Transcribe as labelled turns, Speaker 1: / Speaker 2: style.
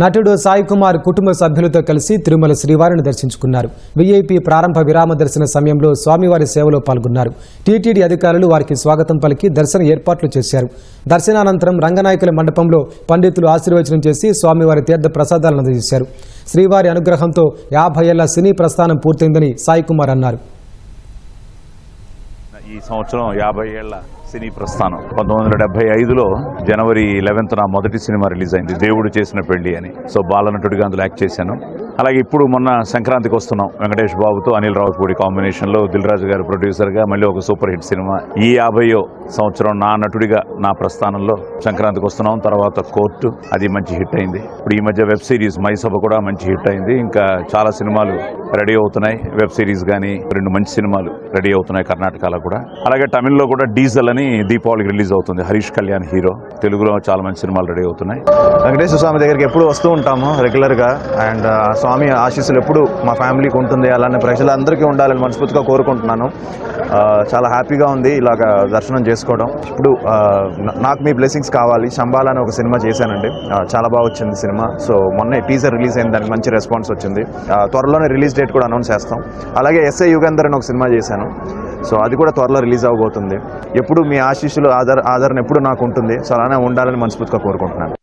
Speaker 1: నటుడు సాయి కుమార్ కుటుంబ సభ్యులతో కలిసి తిరుమల శ్రీవారిని దర్శించుకున్నారు. వీఐపీ ప్రారంభ విరామ దర్శన సమయంలో స్వామివారి సేవలో పాల్గొన్నారు. టీటీడీ అధికారులు వారికి స్వాగతం పలికి దర్శన ఏర్పాట్లు చేశారు. దర్శనానంతరం రంగనాయకుల మండపంలో పండితులు ఆశీర్వచనం చేసి స్వామివారి తీర్థ ప్రసాదాలను అందజేశారు. శ్రీవారి అనుగ్రహంతో యాభై ఏళ్ళ సినీ ప్రస్థానం పూర్తయిందని సాయి కుమార్ అన్నారు.
Speaker 2: ఈ సంవత్సరం యాభై ఏళ్ళ సినీ ప్రస్థానం. పంతొమ్మిది వందల డెబ్బై ఐదులో జనవరి లెవెన్త్ నా మొదటి సినిమా రిలీజ్ అయింది. దేవుడు చేసిన పెళ్ళి అని. సో బాలనటుడిగా అందులో యాక్ట్ చేశాను. అలాగే ఇప్పుడు మొన్న సంక్రాంతికి వస్తున్నాం. వెంకటేష్ బాబుతో అనిల్ రావుపూడి కాంబినేషన్లో దిల్రాజు దిల్ రాజు గారు ప్రొడ్యూసర్గా మళ్ళీ ఒక సూపర్ హిట్ సినిమా. ఈ యాభైయో సంవత్సరం నా నటుడిగా నా ప్రస్థానంలో సంక్రాంతికి వస్తున్నాం. తర్వాత కోర్టు అది మంచి హిట్ అయింది. ఇప్పుడు ఈ మధ్య వెబ్ సిరీస్ మైసభ కూడా మంచి హిట్ అయింది. ఇంకా చాలా సినిమాలు రెడీ అవుతున్నాయి. వెబ్ సిరీస్ కానీ రెండు మంచి సినిమాలు రెడీ అవుతున్నాయి కర్ణాటకలో కూడా. అలాగే తమిళ్ళో కూడా డీజల్ అని దీపావళికి రిలీజ్ అవుతుంది. హరీష్ కళ్యాణ్ హీరో. తెలుగులో చాలా మంచి సినిమాలు రెడీ అవుతున్నాయి.
Speaker 3: వెంకటేశ్వర స్వామి దగ్గరికి ఎప్పుడు వస్తూ ఉంటాము రెగ్యులర్గా. అండ్ స్వామి ఆశీస్సులు ఎప్పుడు మా ఫ్యామిలీకి ఉంటుంది. అలానే ప్రజలందరికీ ఉండాలని మనస్ఫూర్తిగా కోరుకుంటున్నాను. చాలా హ్యాపీగా ఉంది ఇలాగ దర్శనం చేసుకోవడం. ఇప్పుడు నాకు మీ బ్లెస్సింగ్స్ కావాలి. శంబాల అని ఒక సినిమా చేశానండి. చాలా బాగా వచ్చింది సినిమా. సో మొన్న టీజర్ రిలీజ్ అయింది. దానికి మంచి రెస్పాన్స్ వచ్చింది. త్వరలోనే రిలీజ్ డేట్ కూడా అనౌన్స్ చేస్తాం. అలాగే ఎస్ఐ యుగంధర్ అని ఒక సినిమా చేశాను. సో అది కూడా త్వరలో రిలీజ్ అవబోతుంది ఎప్పుడు మీ ఆశీస్సులు ఆధార ఆధారణ ఎప్పుడు నాకు ఉంటుంది సో అలానే ఉండాలని మనస్ఫూర్తిగా కోరుకుంటున్నాను.